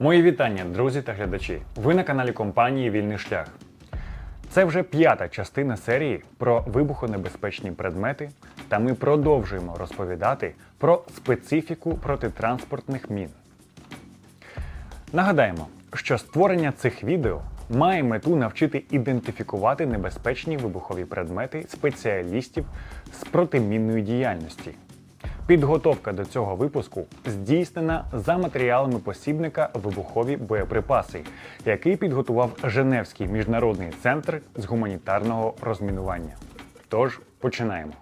Мої вітання, друзі та глядачі. Ви на каналі компанії Вільний шлях. Це вже п'ята частина серії про вибухонебезпечні предмети, та ми продовжуємо розповідати про специфіку протитранспортних мін. Нагадаємо, що створення цих відео має мету навчити ідентифікувати небезпечні вибухові предмети спеціалістів з протимінної діяльності. Підготовка до цього випуску здійснена за матеріалами посібника Вибухові боєприпаси, який підготував Женевський міжнародний центр з гуманітарного розмінування. Тож починаємо.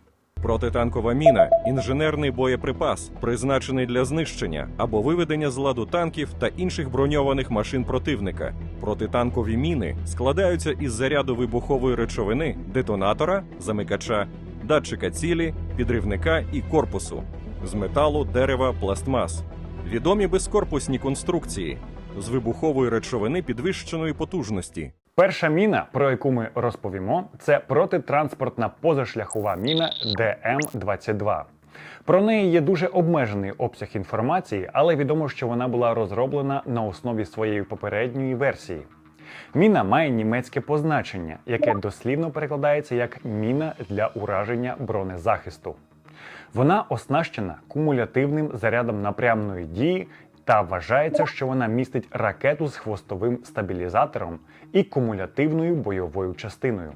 Протитанкова міна інженерний боєприпас, призначений для знищення або виведення з ладу танків та інших броньованих машин противника. Протитанкові міни складаються із заряду вибухової речовини, детонатора, замикача, датчика цілі, підривника і корпусу з металу, дерева, пластмас. Відомі безкорпусні конструкції з вибухової речовини підвищеної потужності. Перша міна, про яку ми розповімо, це протитранспортна позашляхова міна ДМ-22. Про неї є дуже обмежений обсяг інформації, але відомо, що вона була розроблена на основі своєї попередньої версії. Міна має німецьке позначення, яке дослівно перекладається як міна для ураження бронезахисту. Вона оснащена кумулятивним зарядом напрямної дії та вважається, що вона містить ракету з хвостовим стабілізатором і кумулятивною бойовою частиною.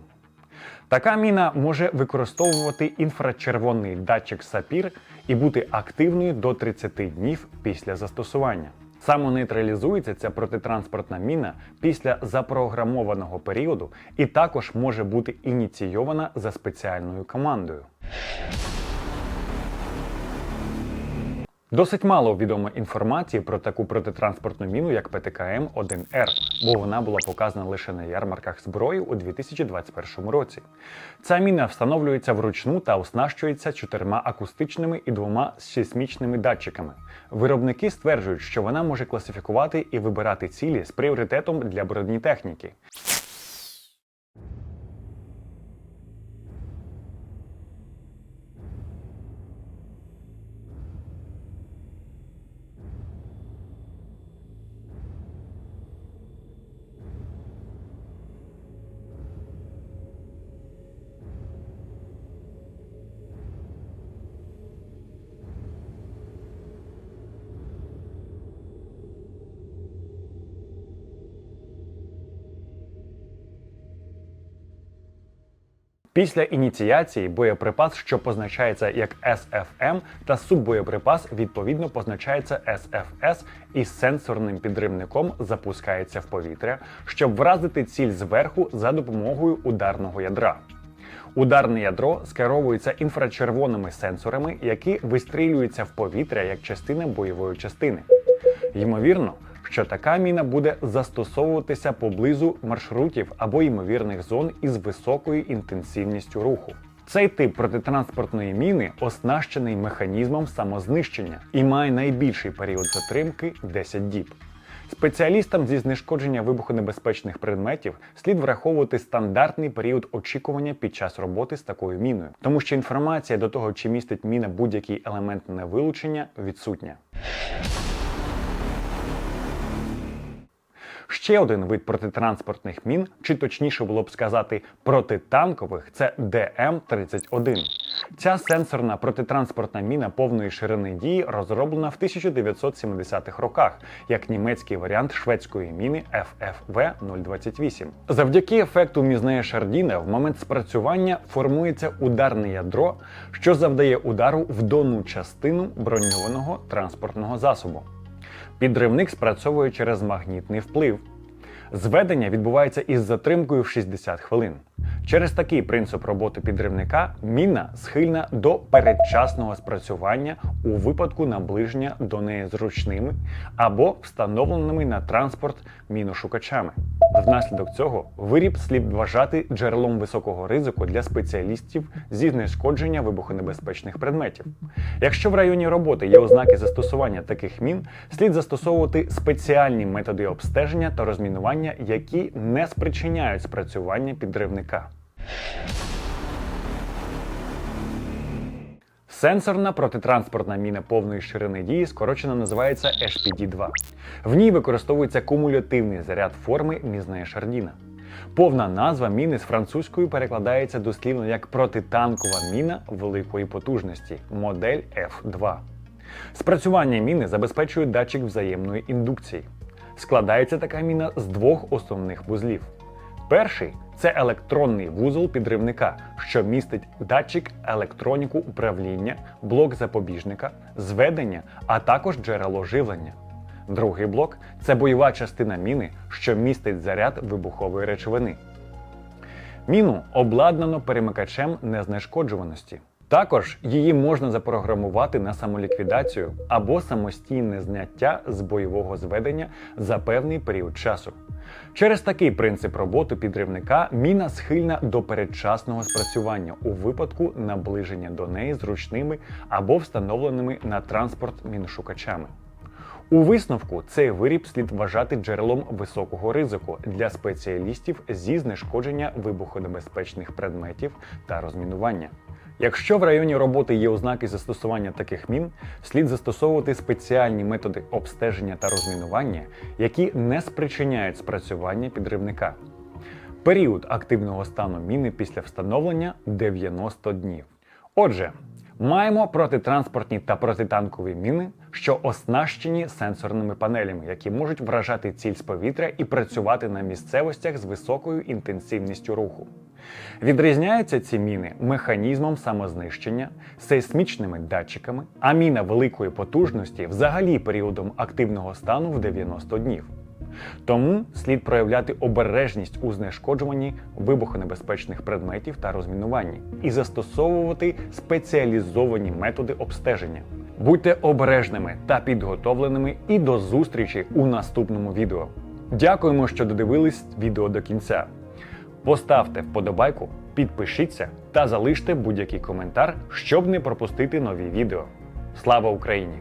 Така міна може використовувати інфрачервоний датчик сапір і бути активною до 30 днів після застосування. Самонейтралізується ця протитранспортна міна після запрограмованого періоду і також може бути ініційована за спеціальною командою. Досить мало відомо інформації про таку протитранспортну міну, як ПТКМ-1Р, бо вона була показана лише на ярмарках зброї у 2021 році. Ця міна встановлюється вручну та оснащується чотирма акустичними і двома сейсмічними датчиками. Виробники стверджують, що вона може класифікувати і вибирати цілі з пріоритетом для бронетехніки. Після ініціації боєприпас, що позначається як SFM, та суббоєприпас відповідно позначається SFS і сенсорним підривником запускається в повітря, щоб вразити ціль зверху за допомогою ударного ядра. Ударне ядро скеровується інфрачервоними сенсорами, які вистрілюються в повітря як частина бойової частини. Ймовірно, що така міна буде застосовуватися поблизу маршрутів або ймовірних зон із високою інтенсивністю руху. Цей тип протитранспортної міни оснащений механізмом самознищення і має найбільший період затримки 10 діб. Спеціалістам зі знешкодження вибухонебезпечних предметів слід враховувати стандартний період очікування під час роботи з такою міною, тому що інформація до того, чи містить міна будь-який елемент невилучення, відсутня. Ще один вид протитранспортних мін, чи точніше було б сказати протитанкових, це ДМ-31. Ця сенсорна протитранспортна міна повної ширини дії розроблена в 1970-х роках як німецький варіант шведської міни FFV-028. Завдяки ефекту Мізнея Шардіна в момент спрацювання формується ударне ядро, що завдає удару в донну частину броньованого транспортного засобу. Підривник спрацьовує через магнітний вплив. Зведення відбувається із затримкою в 60 хвилин. Через такий принцип роботи підривника міна схильна до передчасного спрацювання у випадку наближення до неї зручними або встановленими на транспорт міношукачами. Внаслідок цього виріб слід вважати джерелом високого ризику для спеціалістів зі знешкодження вибухонебезпечних предметів. Якщо в районі роботи є ознаки застосування таких мін, слід застосовувати спеціальні методи обстеження та розмінування, які не спричиняють спрацювання підривника. Сенсорна протитранспортна міна повної ширини дії скорочено називається HPD-2. В ній використовується кумулятивний заряд форми мізне Шардіна. Повна назва міни з французькою перекладається дослівно як протитанкова міна великої потужності, модель F2. Спрацювання міни забезпечує датчик взаємної індукції. Складається така міна з двох основних вузлів. Перший це електронний вузол підривника, що містить датчик електроніку управління, блок запобіжника, зведення, а також джерело живлення. Другий блок це бойова частина міни, що містить заряд вибухової речовини. Міну обладнано перемикачем незнешкоджуваності. Також її можна запрограмувати на самоліквідацію або самостійне зняття з бойового зведення за певний період часу. Через такий принцип роботи підривника міна схильна до передчасного спрацювання у випадку наближення до неї зручними або встановленими на транспорт міношукачами. У висновку цей виріб слід вважати джерелом високого ризику для спеціалістів зі знешкодження вибухонебезпечних предметів та розмінування. Якщо в районі роботи є ознаки застосування таких мін, слід застосовувати спеціальні методи обстеження та розмінування, які не спричиняють спрацювання підривника. Період активного стану міни після встановлення 90 днів. Отже, маємо протитранспортні та протитанкові міни, що оснащені сенсорними панелями, які можуть вражати ціль з повітря і працювати на місцевостях з високою інтенсивністю руху. Відрізняються ці міни механізмом самознищення, сейсмічними датчиками, а міна великої потужності взагалі періодом активного стану в 90 днів. Тому слід проявляти обережність у знешкоджуванні вибухонебезпечних предметів та розмінуванні і застосовувати спеціалізовані методи обстеження. Будьте обережними та підготовленими і до зустрічі у наступному відео. Дякуємо, що додивились відео до кінця. Поставте вподобайку, підпишіться та залиште будь-який коментар, щоб не пропустити нові відео. Слава Україні!